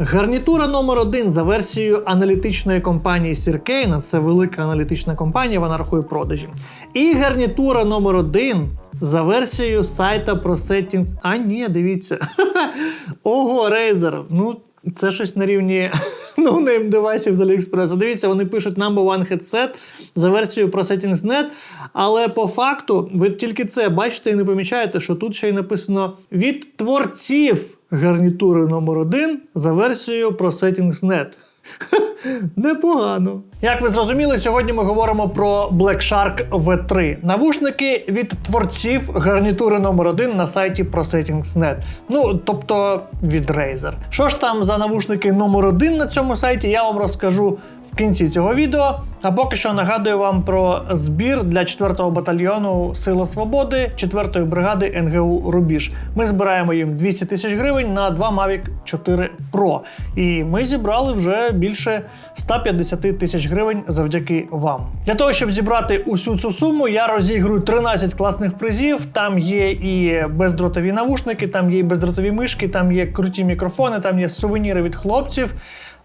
Гарнітура номер один за версією аналітичної компанії Sirkane, це велика аналітична компанія, вона рахує продажі. І гарнітура номер один за версією сайта про Settings. А ні, дивіться. Ого, Razer. Ну, це щось на рівні ноунейм девайсів з AliExpress. Дивіться, вони пишуть number one headset за версією про Settings.net, але по факту ви тільки це бачите і не помічаєте, що тут ще й написано від творців гарнітури номер 1 за версією про Settings.net. Непогано. Як ви зрозуміли, сьогодні ми говоримо про Black Shark V3. Навушники від творців гарнітури номер 1 на сайті ProSettings.net. Ну, тобто від Razer. Що ж там за навушники номер 1 на цьому сайті, я вам розкажу в кінці цього відео. А поки що нагадую вам про збір для 4-го батальйону Сила Свободи 4-ї бригади НГУ Рубіж. Ми збираємо їм 200 тисяч гривень на два Mavic 4 Pro. І ми зібрали вже більше 150 тисяч гривень завдяки вам. Для того, щоб зібрати усю цю суму, я розіграю 13 класних призів. Там є і бездротові навушники, там є і бездротові мишки, там є круті мікрофони, там є сувеніри від хлопців.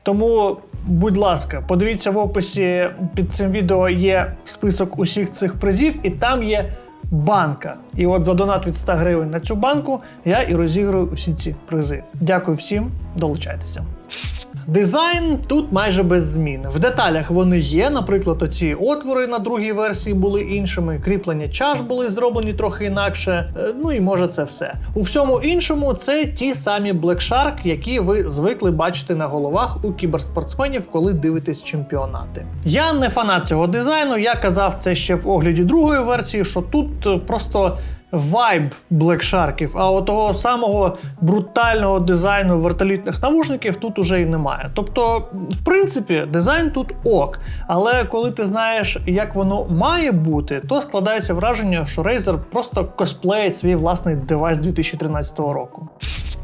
Тому, будь ласка, подивіться в описі під цим відео є список усіх цих призів, і там є банка. І от за донат від 100 гривень на цю банку я і розіграю усі ці призи. Дякую всім, долучайтеся. Дизайн тут майже без змін. В деталях вони є. Наприклад, оці отвори на другій версії були іншими, кріплення чаш були зроблені трохи інакше. Е, Ну і може це все. У всьому іншому це ті самі Black Shark, які ви звикли бачити на головах у кіберспортсменів, коли дивитесь чемпіонати. Я не фанат цього дизайну. Я казав це ще в огляді другої версії, що тут е, просто вайб блекшарків, а от того самого брутального дизайну вертолітних навушників тут уже і немає. Тобто, в принципі, дизайн тут ок. Але коли ти знаєш, як воно має бути, то складається враження, що Razer просто косплеїть свій власний девайс 2013 року.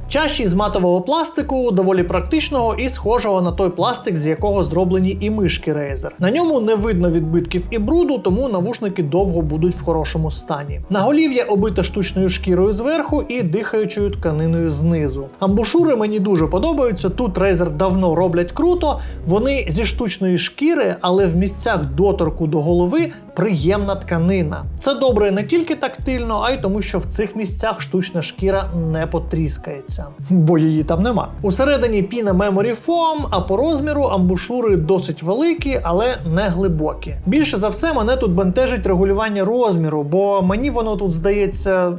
Чаші з матового пластику, доволі практичного і схожого на той пластик, з якого зроблені і мишки Razer. На ньому не видно відбитків і бруду, тому навушники довго будуть в хорошому стані. Наголів'я обите штучною шкірою зверху і дихаючою тканиною знизу. Амбушури мені дуже подобаються. Тут Razer давно роблять круто. Вони зі штучної шкіри, але в місцях доторку до голови приємна тканина. Це добре не тільки тактильно, а й тому, що в цих місцях штучна шкіра не потріскається, бо її там нема. Усередині піна Memory Foam, а по розміру амбушури досить великі, але не глибокі. Більше за все, мене тут бентежить регулювання розміру, бо мені воно тут здається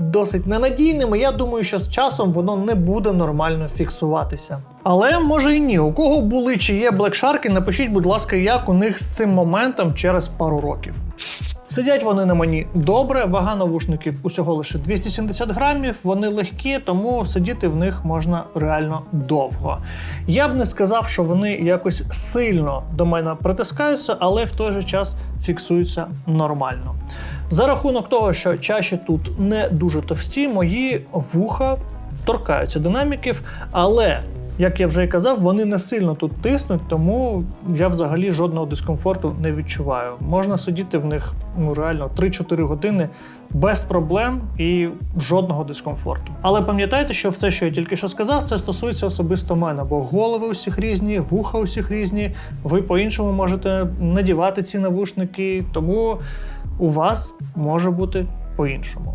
досить ненадійним. і Я думаю, що з часом воно не буде нормально фіксуватися. Але може і ні. У кого були чи є блекшарки, напишіть, будь ласка, як у них з цим моментом через пару років. Сидять вони на мені добре, вага навушників усього лише 270 грамів, вони легкі, тому сидіти в них можна реально довго. Я б не сказав, що вони якось сильно до мене притискаються, але в той же час фіксуються нормально. За рахунок того, що чаші тут не дуже товсті, мої вуха торкаються динаміків, але як я вже і казав, вони не сильно тут тиснуть, тому я взагалі жодного дискомфорту не відчуваю. Можна сидіти в них ну реально 3-4 години без проблем і жодного дискомфорту. Але пам'ятайте, що все, що я тільки що сказав, це стосується особисто мене, бо голови усіх різні, вуха усіх різні. Ви по-іншому можете надівати ці навушники, тому у вас може бути по-іншому.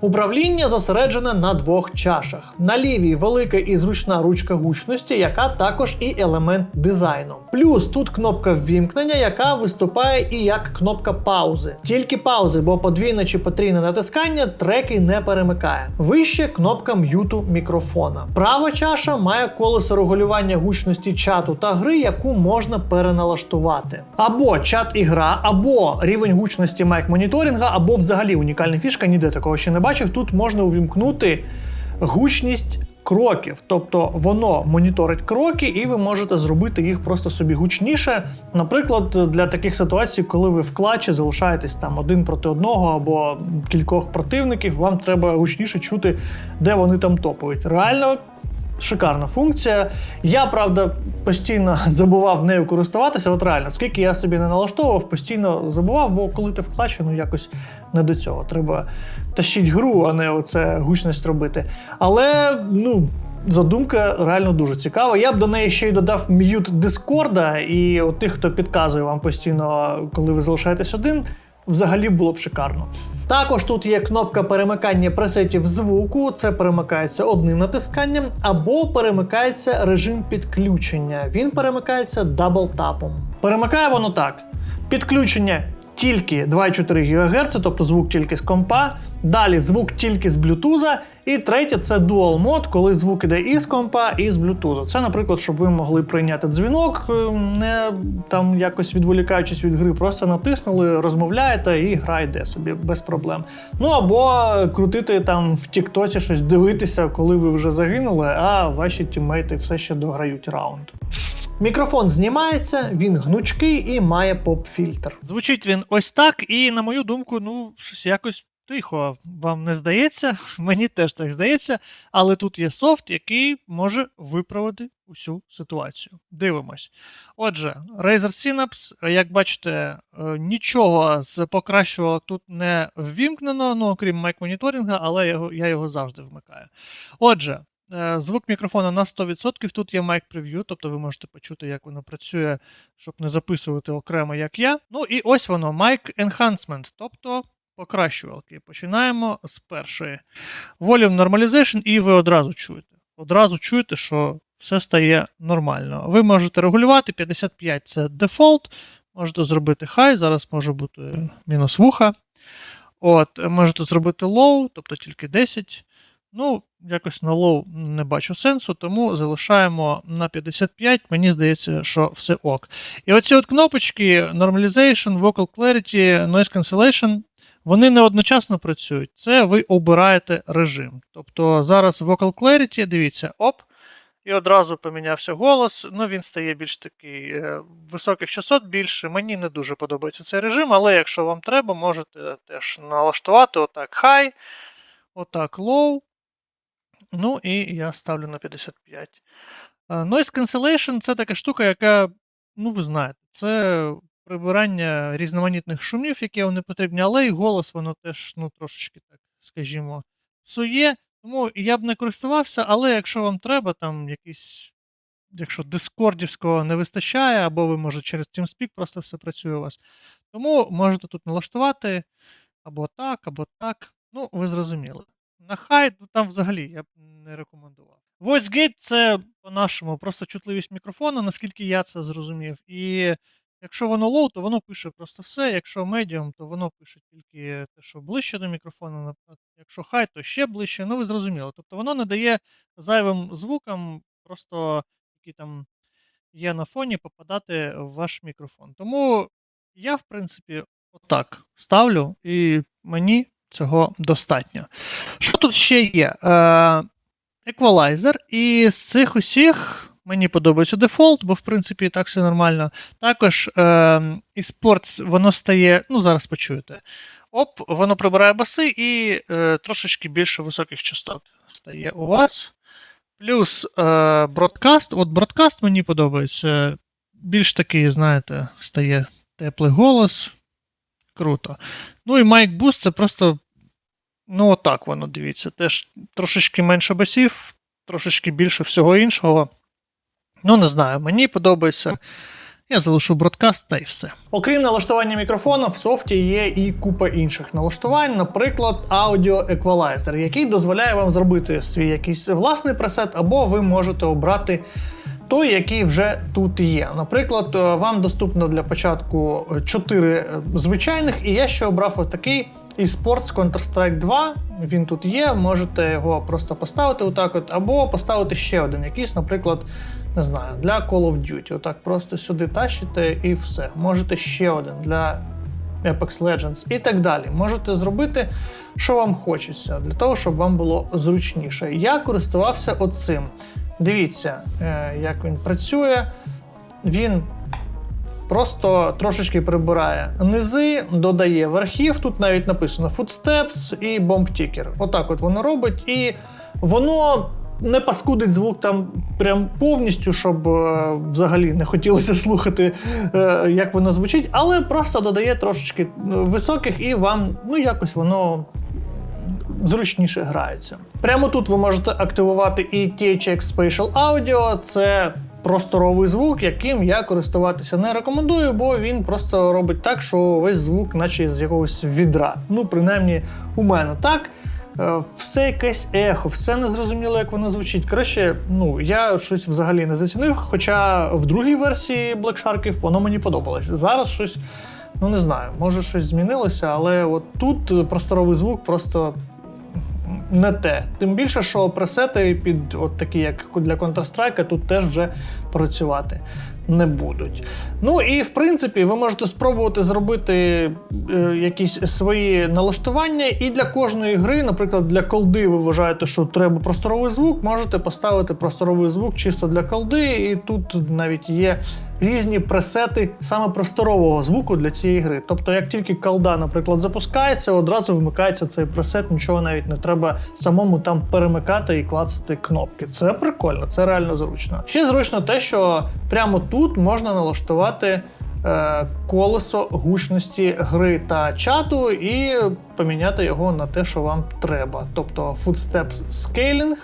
Управління зосереджене на двох чашах. На лівій велика і зручна ручка гучності, яка також і елемент дизайну. Плюс тут кнопка ввімкнення, яка виступає і як кнопка паузи. Тільки паузи, бо подвійне чи потрійне натискання треки не перемикає. Вище кнопка м'юту мікрофона. Права чаша має колесо регулювання гучності чату та гри, яку можна переналаштувати. Або чат і гра, або рівень гучності майк моніторинга, або взагалі унікальна фішка, ніде такого ще не бачив. Тут можна увімкнути гучність. Кроків, тобто воно моніторить кроки, і ви можете зробити їх просто собі гучніше. Наприклад, для таких ситуацій, коли ви в клачі залишаєтесь там один проти одного або кількох противників, вам треба гучніше чути, де вони там топають. Реально шикарна функція. Я правда постійно забував нею користуватися. От реально, скільки я собі не налаштовував, постійно забував, бо коли ти в ну якось не до цього. Треба тащити гру, а не оце гучність робити. Але ну. задумка реально дуже цікава. Я б до неї ще й додав м'ют Дискорда, і от тих, хто підказує вам постійно, коли ви залишаєтесь один, взагалі було б шикарно. Також тут є кнопка перемикання пресетів звуку. Це перемикається одним натисканням, або перемикається режим підключення. Він перемикається даблтапом. Перемикає воно так: підключення тільки 2,4 ГГц, тобто звук тільки з компа. Далі звук тільки з блютуза. І третє це Dual Mode, коли звук іде і з компа, і з блютуза. Це, наприклад, щоб ви могли прийняти дзвінок, е, не там якось відволікаючись від гри, просто натиснули, розмовляєте, і гра йде собі без проблем. Ну або крутити там в Тіктоці щось, дивитися, коли ви вже загинули, а ваші тіммейти все ще дограють раунд. Мікрофон знімається, він гнучкий і має поп-фільтр. Звучить він ось так, і на мою думку, ну, щось якось тихо. Вам не здається? Мені теж так здається. Але тут є софт, який може виправити усю ситуацію. Дивимось. Отже, Razer Synapse, як бачите, е, нічого з покращувалок тут не ввімкнено, ну окрім майк моніторинга, але я його, я його завжди вмикаю. Отже. Е, Звук мікрофона на 100%. Тут є майк прев'ю, тобто ви можете почути, як воно працює, щоб не записувати окремо, як я. Ну і ось воно, Mic Enhancement, тобто покращувалки. Починаємо з першої. Volume Normalization, і ви одразу чуєте. Одразу чуєте, що все стає нормально. Ви можете регулювати 55 це дефолт, можете зробити high, зараз може бути мінус вуха. От, можете зробити low, тобто тільки 10. Ну, якось на low не бачу сенсу, тому залишаємо на 55. Мені здається, що все ок. І оці от кнопочки Normalization, Vocal Clarity, Noise Cancellation, вони не одночасно працюють. Це ви обираєте режим. Тобто зараз Vocal Clarity, дивіться, оп. І одразу помінявся голос. Ну, він стає більш такий е, високих частот більше. Мені не дуже подобається цей режим, але якщо вам треба, можете теж налаштувати отак high, отак low. Ну і я ставлю на 55. Е, Noise Cancellation це така штука, яка, ну ви знаєте, це прибирання різноманітних шумів, які не потрібні, але і голос воно теж ну, трошечки так, скажімо, псує. Тому я б не користувався, але якщо вам треба, там якийсь, якщо дискордівського не вистачає, або ви, може, через TeamSpeak просто все працює у вас, тому можете тут налаштувати або так, або так. Ну, ви зрозуміли. На хай, ну там взагалі я б не рекомендував. VoiceGate це по-нашому просто чутливість мікрофона, наскільки я це зрозумів. І якщо воно low, то воно пише просто все. Якщо medium, то воно пише тільки те, що ближче до мікрофону. наприклад. Якщо high, то ще ближче. Ну, ви зрозуміли. Тобто воно не дає зайвим звукам, просто які там є на фоні, попадати в ваш мікрофон. Тому я, в принципі, отак ставлю, і мені цього достатньо. Що тут ще є? Е, еквалайзер, і з цих усіх мені подобається дефолт, бо в принципі так все нормально. Також е, eSports воно стає, ну зараз почуєте. Оп, воно прибирає баси і е, трошечки більше високих частот стає у вас. Плюс е, бродкаст. От бродкаст мені подобається. Більш такий, знаєте, стає теплий голос. Круто. Ну і Mic Boost це просто. Ну, отак воно, дивіться. Теж трошечки менше басів, трошечки більше всього іншого. Ну, не знаю, мені подобається. Я залишу бродкаст та й все. Окрім налаштування мікрофона, в софті є і купа інших налаштувань, наприклад, Equalizer, який дозволяє вам зробити свій якийсь власний пресет, або ви можете обрати той, який вже тут є. Наприклад, е, вам доступно для початку 4 звичайних, і я ще обрав ось такий eSports Counter-Strike 2. Він тут є, можете його просто поставити отак, от, або поставити ще один якийсь, наприклад, не знаю, для Call of Duty. Отак просто сюди тащите і все. Можете ще один для Apex Legends і так далі. Можете зробити, що вам хочеться, для того, щоб вам було зручніше. Я користувався оцим. Дивіться, е, як він працює. Він просто трошечки прибирає низи, додає верхів. Тут навіть написано Footsteps і Bomb Ticker. Отак от воно робить. І воно не паскудить звук там прям повністю, щоб е, взагалі не хотілося слухати, е, як воно звучить, але просто додає трошечки високих, і вам ну якось воно зручніше граються. Прямо тут ви можете активувати і THX Spatial Audio, це просторовий звук, яким я користуватися не рекомендую, бо він просто робить так, що весь звук, наче з якогось відра. Ну, принаймні, у мене так. Е, Все якесь ехо, все незрозуміло, як воно звучить. Коротше, ну я щось взагалі не зацінив. Хоча в другій версії Black Sharkів воно мені подобалося. Зараз щось, ну не знаю, може щось змінилося, але от тут просторовий звук просто не те. Тим більше, що пресети під от такі, як для Counter-Strike, тут теж вже працювати не будуть. Ну і в принципі, ви можете спробувати зробити е, якісь свої налаштування. І для кожної гри, наприклад, для колди, ви вважаєте, що треба просторовий звук, можете поставити просторовий звук чисто для колди, і тут навіть є. Різні пресети саме просторового звуку для цієї гри. Тобто, як тільки колда, наприклад, запускається, одразу вмикається цей пресет, нічого навіть не треба самому там перемикати і клацати кнопки. Це прикольно, це реально зручно. Ще зручно те, що прямо тут можна налаштувати е, колесо гучності гри та чату і поміняти його на те, що вам треба. Тобто Footsteps Scaling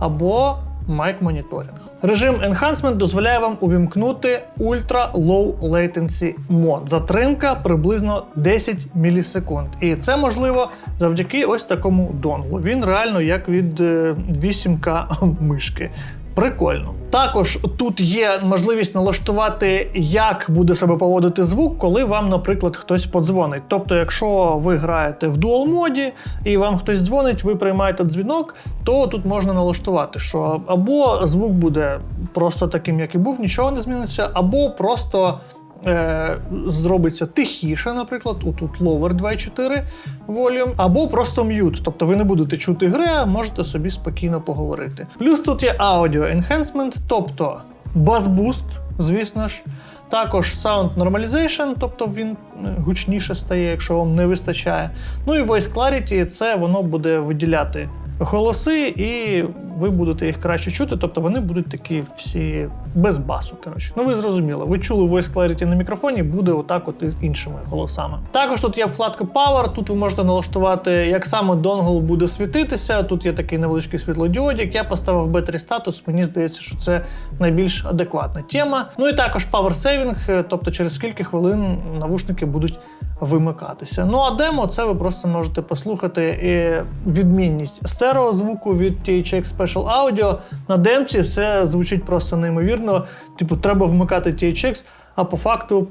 або Mic Monitoring. Режим Enhancement дозволяє вам увімкнути Ultra Low Latency мод. Затримка приблизно 10 мілісекунд. І це можливо завдяки ось такому донглу. Він реально як від е, 8К мишки. Прикольно. Також тут є можливість налаштувати, як буде себе поводити звук, коли вам, наприклад, хтось подзвонить. Тобто, якщо ви граєте в дуал моді і вам хтось дзвонить, ви приймаєте дзвінок, то тут можна налаштувати, що або звук буде просто таким, як і був, нічого не зміниться, або просто е, зробиться тихіше, наприклад, отут lower 2.4 volume, або просто mute, тобто ви не будете чути гри, а можете собі спокійно поговорити. Плюс тут є audio enhancement, тобто бас-буст, звісно ж. Також Sound Normalization, тобто він е, гучніше стає, якщо вам не вистачає. Ну і Voice Clarity це воно буде виділяти голоси, і ви будете їх краще чути, тобто вони будуть такі всі без басу. Коротше. Ну ви зрозуміли, ви чули Voice Clarity на мікрофоні, буде отак от із іншими голосами. Також тут є вкладка Power, тут ви можете налаштувати, як саме донгл буде світитися. Тут є такий невеличкий світлодіодик. Я поставив Battery статус, мені здається, що це найбільш адекватна тема. Ну і також Power Saving, тобто через скільки хвилин навушники будуть вимикатися. Ну а демо це ви просто можете послухати і відмінність стереозвуку від THX Special Audio. На демці все звучить просто неймовірно. Типу, треба вмикати THX, а по факту.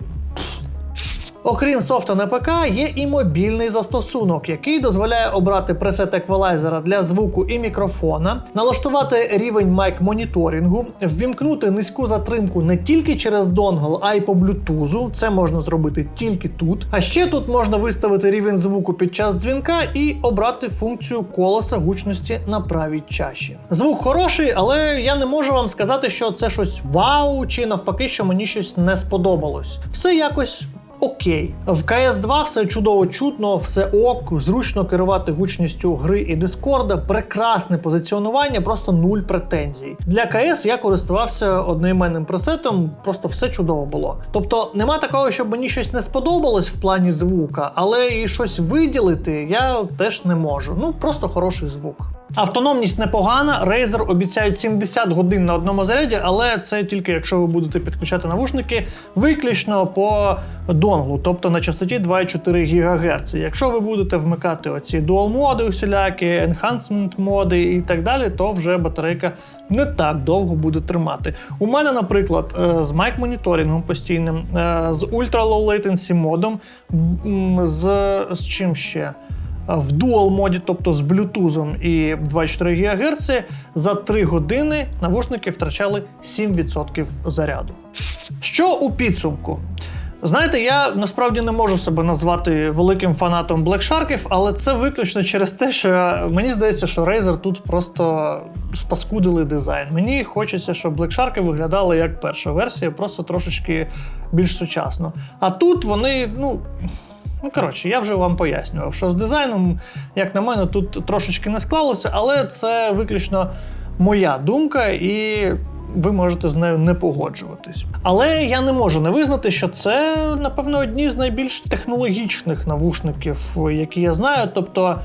Окрім софта на ПК, є і мобільний застосунок, який дозволяє обрати пресет еквалайзера для звуку і мікрофона, налаштувати рівень майк моніторингу, ввімкнути низьку затримку не тільки через донгл, а й по блютузу. Це можна зробити тільки тут. А ще тут можна виставити рівень звуку під час дзвінка і обрати функцію колеса гучності на правій чаші. Звук хороший, але я не можу вам сказати, що це щось вау, чи навпаки, що мені щось не сподобалось. Все якось окей. В КС 2 все чудово чутно, все ок, зручно керувати гучністю гри і Дискорда, прекрасне позиціонування, просто нуль претензій. Для КС я користувався одноіменним пресетом, просто все чудово було. Тобто нема такого, щоб мені щось не сподобалось в плані звука, але і щось виділити я теж не можу. Ну просто хороший звук. Автономність непогана. Razer обіцяють 70 годин на одному заряді, але це тільки якщо ви будете підключати навушники виключно по донглу, тобто на частоті 2,4 ГГц. Якщо ви будете вмикати оці дуал моди, усілякі, enhancement моди і так далі, то вже батарейка не так довго буде тримати. У мене, наприклад, е, з майк моніторингом постійним, е, з Ultra Low Latency модом, з, з чим ще? В дуал моді, тобто з блютузом і 24 ГГц, за 3 години навушники втрачали 7% заряду. Що у підсумку? Знаєте, я насправді не можу себе назвати великим фанатом Sharkів, але це виключно через те, що мені здається, що Razer тут просто спаскудили дизайн. Мені хочеться, щоб Shark виглядали як перша версія, просто трошечки більш сучасно. А тут вони, ну. Ну, коротше, я вже вам пояснював, що з дизайном, як на мене, тут трошечки не склалося, але це виключно моя думка, і ви можете з нею не погоджуватись. Але я не можу не визнати, що це, напевно, одні з найбільш технологічних навушників, які я знаю. Тобто.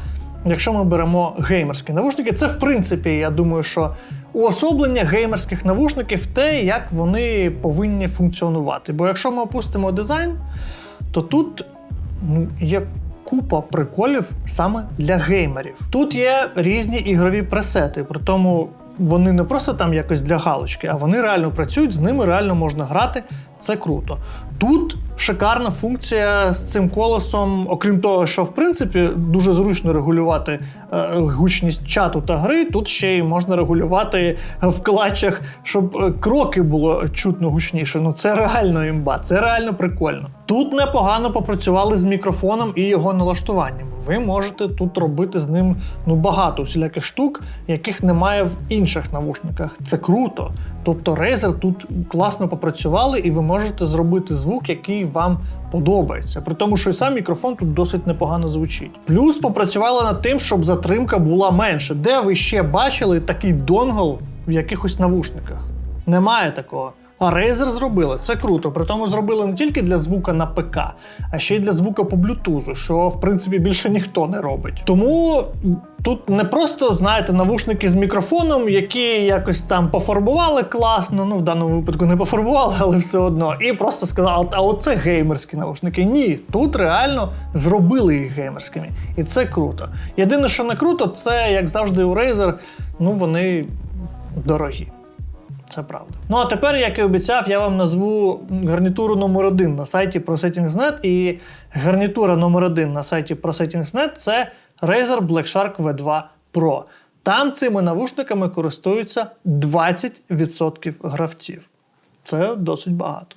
якщо ми беремо геймерські навушники, це в принципі, я думаю, що уособлення геймерських навушників те, як вони повинні функціонувати. Бо якщо ми опустимо дизайн, то тут ну, є купа приколів саме для геймерів. Тут є різні ігрові пресети, при тому вони не просто там якось для галочки, а вони реально працюють, з ними реально можна грати. Це круто. Тут шикарна функція з цим колесом, окрім того, що в принципі дуже зручно регулювати е, гучність чату та гри. Тут ще й можна регулювати в клатчах, щоб е, кроки було чутно гучніше. Ну це реально імба, це реально прикольно. Тут непогано попрацювали з мікрофоном і його налаштуванням. Ви можете тут робити з ним ну багато всіляких штук, яких немає в інших навушниках. Це круто. Тобто Razer тут класно попрацювали, і ви можете зробити звук, який вам подобається. При тому, що і сам мікрофон тут досить непогано звучить. Плюс попрацювали над тим, щоб затримка була менше. Де ви ще бачили такий донгл в якихось навушниках? Немає такого. А Razer зробили це круто. При тому зробили не тільки для звука на ПК, а ще й для звука по блютузу, що в принципі більше ніхто не робить. Тому тут не просто знаєте навушники з мікрофоном, які якось там пофарбували класно. Ну в даному випадку не пофарбували, але все одно. І просто сказали, а оце геймерські навушники. Ні, тут реально зробили їх геймерськими, і це круто. Єдине, що не круто, це як завжди у Razer, ну вони дорогі. Це правда. Ну а тепер, як і обіцяв, я вам назву гарнітуру номер один на сайті ProSettingsNet. І гарнітура номер один на сайті ProSettingsNet – це Razer Black Shark V2 Pro. Там цими навушниками користуються 20% гравців. Це досить багато.